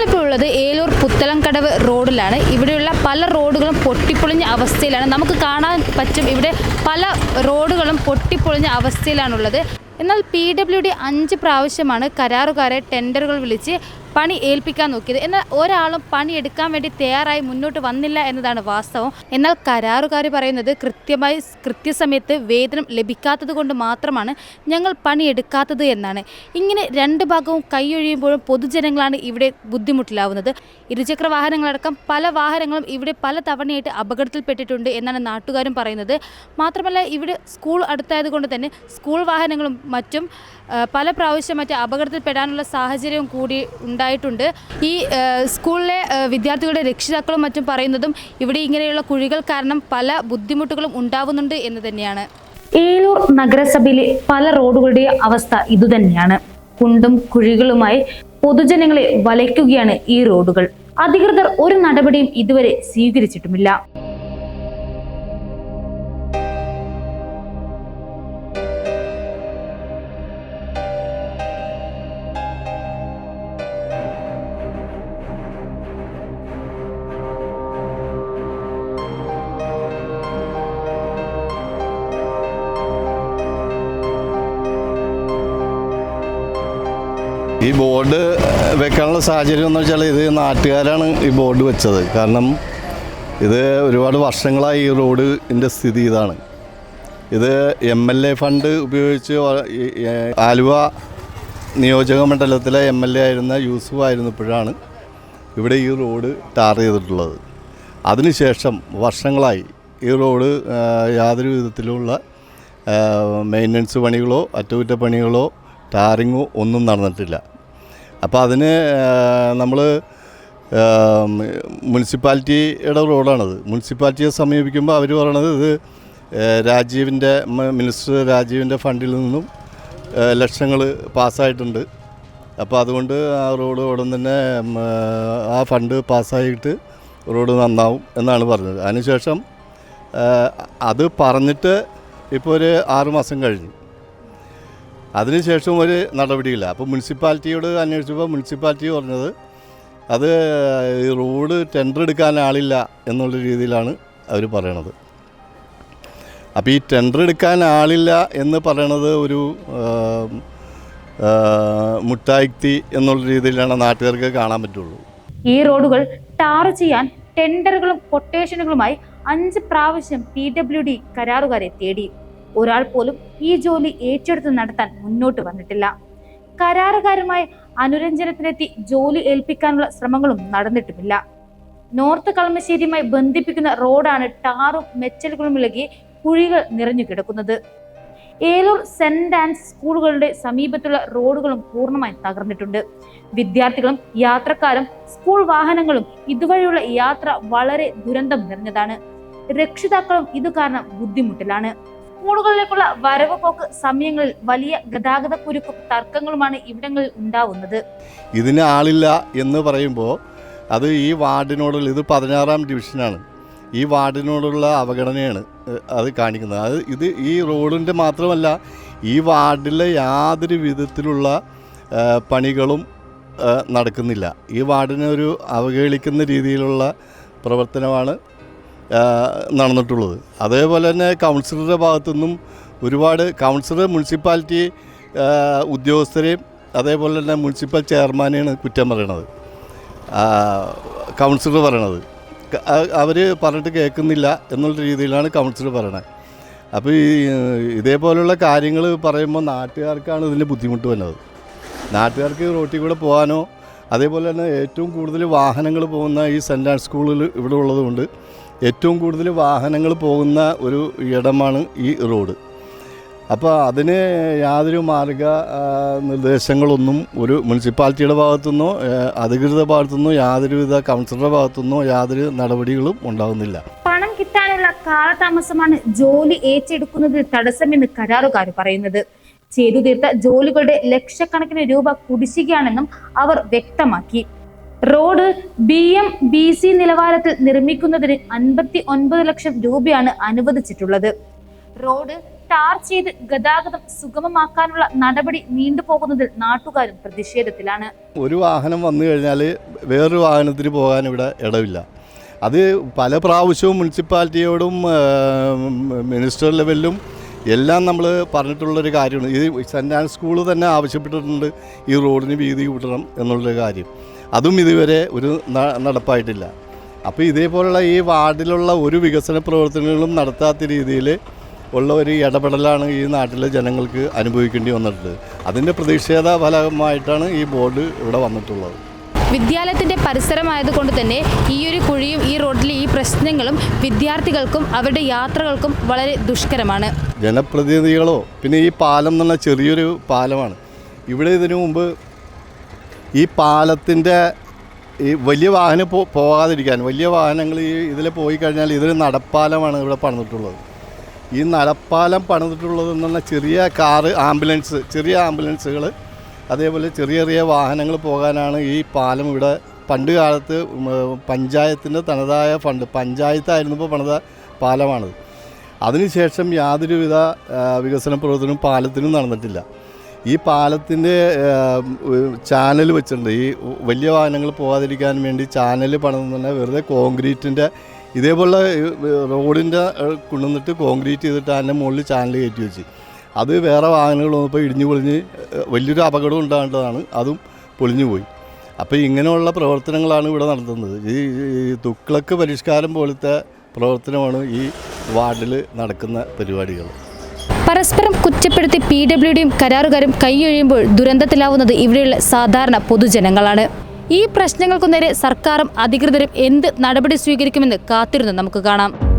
നമ്മളിപ്പോൾ ഉള്ളത് ഏലൂർ പുത്തലംകടവ് റോഡിലാണ്. ഇവിടെയുള്ള പല റോഡുകളും പൊട്ടിപ്പൊളിഞ്ഞ അവസ്ഥയിലാണ്. നമുക്ക് കാണാൻ പറ്റും ഇവിടെ പല റോഡുകളും പൊട്ടിപ്പൊളിഞ്ഞ അവസ്ഥയിലാണുള്ളത്. എന്നാൽ പി ഡബ്ല്യു ഡി അഞ്ച് പ്രാവശ്യമാണ് കരാറുകാരെ ടെൻഡറുകൾ വിളിച്ച് പണി ഏൽപ്പിക്കാൻ നോക്കിയത്. എന്നാൽ ഒരാളും പണി എടുക്കാൻ വേണ്ടി തയ്യാറായി മുന്നോട്ട് വന്നില്ല എന്നതാണ് വാസ്തവം. എന്നാൽ കരാറുകാർ പറയുന്നത് കൃത്യമായി കൃത്യസമയത്ത് വേതനം ലഭിക്കാത്തത് കൊണ്ട് മാത്രമാണ് ഞങ്ങൾ പണി എടുക്കാത്തത് എന്നാണ്. ഇങ്ങനെ രണ്ട് ഭാഗവും കൈയൊഴിയുമ്പോഴും പൊതുജനങ്ങളാണ് ഇവിടെ ബുദ്ധിമുട്ടിലാവുന്നത്. ഇരുചക്ര വാഹനങ്ങളടക്കം പല വാഹനങ്ങളും ഇവിടെ പല തവണയായിട്ട് അപകടത്തിൽപ്പെട്ടിട്ടുണ്ട് എന്നാണ് നാട്ടുകാരും പറയുന്നത്. മാത്രമല്ല ഇവിടെ സ്കൂൾ അടുത്തായതുകൊണ്ട് തന്നെ സ്കൂൾ വാഹനങ്ങളും മറ്റും പല പ്രാവശ്യം മറ്റ് അപകടത്തിൽപ്പെടാനുള്ള സാഹചര്യവും കൂടി ഉണ്ടായിട്ടുണ്ട്. ഈ സ്കൂളിലെ വിദ്യാർത്ഥികളുടെ രക്ഷിതാക്കളും മറ്റും പറയുന്നതും ഇവിടെ ഇങ്ങനെയുള്ള കുഴികൾ കാരണം പല ബുദ്ധിമുട്ടുകളും ഉണ്ടാവുന്നുണ്ട് എന്ന് തന്നെയാണ്. ഏലൂർ നഗരസഭയിലെ പല റോഡുകളുടെയും അവസ്ഥ ഇതുതന്നെയാണ് കുണ്ടും കുഴികളുമായി പൊതുജനങ്ങളെ വലയ്ക്കുകയാണ് ഈ റോഡുകൾ. അധികൃതർ ഒരു നടപടിയും ഇതുവരെ സ്വീകരിച്ചിട്ടുമില്ല. ഈ ബോർഡ് വെക്കാനുള്ള സാഹചര്യം എന്ന് വെച്ചാൽ ഇത് നാട്ടുകാരാണ് ഈ ബോർഡ് വെച്ചത്. കാരണം ഇത് ഒരുപാട് വർഷങ്ങളായി ഈ റോഡിന്റെ സ്ഥിതി ഇതാണ്. ഇത് എം എൽ എ ഫണ്ട് ഉപയോഗിച്ച് ആലുവ നിയോജക മണ്ഡലത്തിലെ എം എൽ എ ആയിരുന്ന യൂസുഫ് ആയിരുന്നപ്പോഴാണ് ഇവിടെ ഈ റോഡ് ടാർ ചെയ്തിട്ടുള്ളത്. അതിനുശേഷം വർഷങ്ങളായി ഈ റോഡ് യാതൊരു വിധത്തിലുള്ള മെയിന്റനൻസ് പണികളോ അറ്റകുറ്റപ്പണികളോ ടാറിങ്ങോ ഒന്നും നടന്നിട്ടില്ല. അപ്പോൾ അതിന് നമ്മൾ മുനിസിപ്പാലിറ്റിയുടെ റോഡാണത്. മുനിസിപ്പാലിറ്റിയെ സമീപിക്കുമ്പോൾ അവർ പറയണത് ഇത് രാജീവിന്റെ മിനിസ്റ്റർ രാജീവിന്റെ ഫണ്ടിൽ നിന്നും ലക്ഷങ്ങൾ പാസ്സായിട്ടുണ്ട്. അപ്പോൾ അതുകൊണ്ട് ആ റോഡ് ഉടൻ തന്നെ ആ ഫണ്ട് പാസ്സായിട്ട് റോഡ് നന്നാവും എന്നാണ് പറഞ്ഞത്. അതിനുശേഷം അത് പറഞ്ഞിട്ട് ഇപ്പോൾ ഒരു ആറുമാസം കഴിഞ്ഞു. അതിനുശേഷം ഒരു നടപടിയില്ല. അപ്പോൾ മുനിസിപ്പാലിറ്റിയോട് അന്വേഷിച്ചപ്പോൾ മുനിസിപ്പാലിറ്റി പറഞ്ഞത് അത് ഈ റോഡ് ടെൻഡർ എടുക്കാൻ ആളില്ല എന്നുള്ള രീതിയിലാണ് അവർ പറയണത്. അപ്പോൾ ഈ ടെൻഡർ എടുക്കാൻ ആളില്ല എന്ന് പറയണത് ഒരു മുട്ടായിക്തി എന്നുള്ള രീതിയിലാണ് നാട്ടുകാർക്ക് കാണാൻ പറ്റുള്ളൂ. ഈ റോഡുകൾ ടാർ ചെയ്യാൻ ടെൻഡറുകളും കൊട്ടേഷനുകളുമായി അഞ്ച് പ്രാവശ്യം പി ഡബ്ല്യു ഡി കരാറുകാരെ തേടി. ഒരാൾ പോലും ഈ ജോലി ഏറ്റെടുത്ത് നടത്താൻ മുന്നോട്ട് വന്നിട്ടില്ല. കരാറുകാരുമായി അനുരഞ്ജനത്തിനെത്തി ജോലി ഏൽപ്പിക്കാനുള്ള ശ്രമങ്ങളും നടന്നിട്ടുമില്ല. നോർത്ത് കളമശ്ശേരിയുമായി ബന്ധിപ്പിക്കുന്ന റോഡാണ് ടാറും മെച്ചലുകളും ഇളകി കുഴികൾ നിറഞ്ഞു കിടക്കുന്നത്. ഏലൂർ സെന്റ് ആൻഡ് സ്കൂളുകളുടെ സമീപത്തുള്ള റോഡുകളും പൂർണമായി തകർന്നിട്ടുണ്ട്. വിദ്യാർത്ഥികളും യാത്രക്കാരും സ്കൂൾ വാഹനങ്ങളും ഇതുവഴിയുള്ള യാത്ര വളരെ ദുരന്തം നിറഞ്ഞതാണ്. രക്ഷിതാക്കളും ഇതു കാരണം ബുദ്ധിമുട്ടിലാണ്. സ്കൂളുകളിലേക്കുള്ള വരവ് പോക്ക് സമയങ്ങളിൽ വലിയ ഗതാഗത കുരുക്കും തർക്കങ്ങളുമാണ് ഇവിടങ്ങളിൽ ഉണ്ടാവുന്നത്. ഇതിന് ആളില്ല എന്ന് പറയുമ്പോൾ അത് ഈ വാർഡിനോടുള്ള ഇത് പതിനാറാം ഡിവിഷനാണ്. ഈ വാർഡിനോടുള്ള അവഗണനയാണ് അത് കാണിക്കുന്നത്. അത് ഇത് ഈ റോഡിന്റെ മാത്രമല്ല ഈ വാർഡിലെ യാതൊരു വിധത്തിലുള്ള പണികളും നടക്കുന്നില്ല. ഈ വാർഡിനെ ഒരു അവഹേളിക്കുന്ന രീതിയിലുള്ള പ്രവർത്തനമാണ് നടന്നിട്ടുള്ളത്. അതേപോലെ തന്നെ കൗൺസിലറുടെ ഭാഗത്തുനിന്നും ഒരുപാട് കൗൺസിലർ മുനിസിപ്പാലിറ്റി ഉദ്യോഗസ്ഥരെയും അതേപോലെ തന്നെ മുനിസിപ്പൽ ചെയർമാനെയാണ് കുറ്റം പറയണത്. കൗൺസിലർ പറയണത്. അവർ പറഞ്ഞിട്ട് കേൾക്കുന്നില്ല എന്നുള്ള രീതിയിലാണ് കൗൺസിലർ പറയണത് അപ്പോൾ ഈ ഇതേപോലുള്ള കാര്യങ്ങൾ പറയുമ്പോൾ നാട്ടുകാർക്കാണ് ഇതിന്റെ ബുദ്ധിമുട്ട് വരുന്നത് നാട്ടുകാർക്ക് റോട്ടിൽ കൂടെ പോകാനോ അതേപോലെ തന്നെ ഏറ്റവും കൂടുതൽ വാഹനങ്ങൾ പോകുന്ന ഈ സെന്റ് ആൻഡ് സ്കൂളിൽ ഇവിടെ ഉള്ളതുകൊണ്ട് ഏറ്റവും കൂടുതൽ വാഹനങ്ങൾ പോകുന്ന ഒരു ഇടമാണ് ഈ റോഡ്. അപ്പോൾ അതിന് യാതൊരു മാർഗ നിർദ്ദേശങ്ങളൊന്നും ഒരു മുനിസിപ്പാലിറ്റിയുടെ ഭാഗത്തുനിന്നോ അധികൃത ഭാഗത്തുനിന്നോ യാതൊരുവിധ കൗൺസിലറുടെ ഭാഗത്തുനിന്നോ യാതൊരു നടപടികളും ഉണ്ടാകുന്നില്ല. പണം കിട്ടാനുള്ള കാലതാമസമാണ് ജോലി ഏറ്റെടുക്കുന്നതിന് തടസ്സമെന്ന് കരാറുകാർ പറയുന്നത്. ചെയ്തു തീർത്ത ജോലികളുടെ ലക്ഷക്കണക്കിന് രൂപ കുടിശ്ശികയാണെന്നും അവർ വ്യക്തമാക്കി. Road B M B C നിലവാരത്തിൽ നിർമ്മിക്കുന്നതിന് അൻപത്തി ഒൻപത് ലക്ഷം രൂപയാണ് അനുവദിച്ചിട്ടുള്ളത്. റോഡ് ടാർ ചെയ്ത് ഗതാഗതം സുഗമമാക്കാനുള്ള നടപടി നീണ്ടുപോകുന്നതിൽ നാട്ടുകാരും പ്രതിഷേധത്തിലാണ്. ഒരു വാഹനം വന്നു കഴിഞ്ഞാൽ വേറൊരു വാഹനത്തിന് പോകാൻ ഇവിടെ ഇടവില്ല. അത് പല പ്രാവശ്യവും മുനിസിപ്പാലിറ്റിയോടും മിനിസ്റ്റർ ലെവലിലും എല്ലാം നമ്മൾ പറഞ്ഞിട്ടുള്ളൊരു കാര്യമാണ്. ഇത് സെന്റ് ആൻഡ് സ്കൂൾ തന്നെ ആവശ്യപ്പെട്ടിട്ടുണ്ട് ഈ റോഡിന് വീതി കൂട്ടണം എന്നുള്ളൊരു കാര്യം. അതും ഇതുവരെ ഒരു നടപ്പായിട്ടില്ല. അപ്പോൾ ഇതേപോലുള്ള ഈ വാർഡിലുള്ള ഒരു വികസന പ്രവർത്തനങ്ങളും നടത്താത്ത രീതിയിൽ ഉള്ള ഒരു ഇടപെടലാണ് ഈ നാട്ടിലെ ജനങ്ങൾക്ക് അനുഭവിക്കേണ്ടി വന്നിട്ടുള്ളത്. അതിന്റെ പ്രതിഷേധ ഫലമായിട്ടാണ് ഈ ബോർഡ് ഇവിടെ വന്നിട്ടുള്ളത്. വിദ്യാലയത്തിന്റെ പരിസരമായതുകൊണ്ട് തന്നെ ഈ ഒരു കുഴിയും ഈ റോഡിലെ ഈ പ്രശ്നങ്ങളും വിദ്യാർത്ഥികൾക്കും അവരുടെ യാത്രകൾക്കും വളരെ ദുഷ്കരമാണ്. ജനപ്രതിനിധികളോ പിന്നെ ഈ പാലം എന്നുള്ള ചെറിയൊരു പാലമാണ്. ഇവിടെ ഇതിനു മുമ്പ് ഈ പാലത്തിന്റെ ഈ വലിയ വാഹനം പോ പോകാതിരിക്കാൻ വലിയ വാഹനങ്ങൾ ഈ ഇതിൽ പോയി കഴിഞ്ഞാൽ ഇതൊരു നടപ്പാലമാണ് ഇവിടെ പണിതിട്ടുള്ളത്. ഈ നടപ്പാലം പണിതിട്ടുള്ളത് എന്ന് പറഞ്ഞാൽ ചെറിയ കാറ് ആംബുലൻസ് ചെറിയ ആംബുലൻസുകൾ അതേപോലെ ചെറിയ ചെറിയ വാഹനങ്ങൾ പോകാനാണ് ഈ പാലം ഇവിടെ പണ്ട് കാലത്ത് പഞ്ചായത്തിന്റെ തനതായ ഫണ്ട് പഞ്ചായത്തായിരുന്നപ്പോൾ പണിത പാലമാണത്. അതിനുശേഷം യാതൊരുവിധ വികസന പ്രവർത്തനവും പാലത്തിനും നടന്നിട്ടില്ല. ഈ പാലത്തിന്റെ ചാനൽ വെച്ചിട്ടുണ്ട്. ഈ വലിയ വാഹനങ്ങൾ പോകാതിരിക്കാൻ വേണ്ടി ചാനൽ പറഞ്ഞാൽ വെറുതെ കോൺക്രീറ്റിന്റെ ഇതേപോലെ റോഡിന്റെ കൊണ്ടുവന്നിട്ട് കോൺക്രീറ്റ് ചെയ്തിട്ട് അതിന്റെ മുകളിൽ ചാനൽ കയറ്റി വെച്ച്. അത് വേറെ വാഹനങ്ങൾ വന്നപ്പോൾ ഇടിഞ്ഞു പൊളിഞ്ഞ് വലിയൊരു അപകടം ഉണ്ടാകേണ്ടതാണ്. അതും പൊളിഞ്ഞു പോയി. അപ്പോൾ ഇങ്ങനെയുള്ള പ്രവർത്തനങ്ങളാണ് ഇവിടെ നടത്തുന്നത്. ഈ തുക്കിളക്ക് പരിഷ്കാരം പോലത്തെ പ്രവർത്തനമാണ് ഈ വാർഡിൽ നടക്കുന്ന പരിപാടികൾ. പരസ്പരം കുറ്റപ്പെടുത്തി പി ഡബ്ല്യു ഡിയും കരാറുകാരും കൈയൊഴിയുമ്പോൾ ദുരന്തത്തിലാവുന്നത് ഇവിടെയുള്ള സാധാരണ പൊതുജനങ്ങളാണ്. ഈ പ്രശ്നങ്ങൾക്കു നേരെ സർക്കാരും അധികൃതരും എന്ത് നടപടി സ്വീകരിക്കുമെന്ന് കാത്തിരുന്ന് നമുക്ക് കാണാം.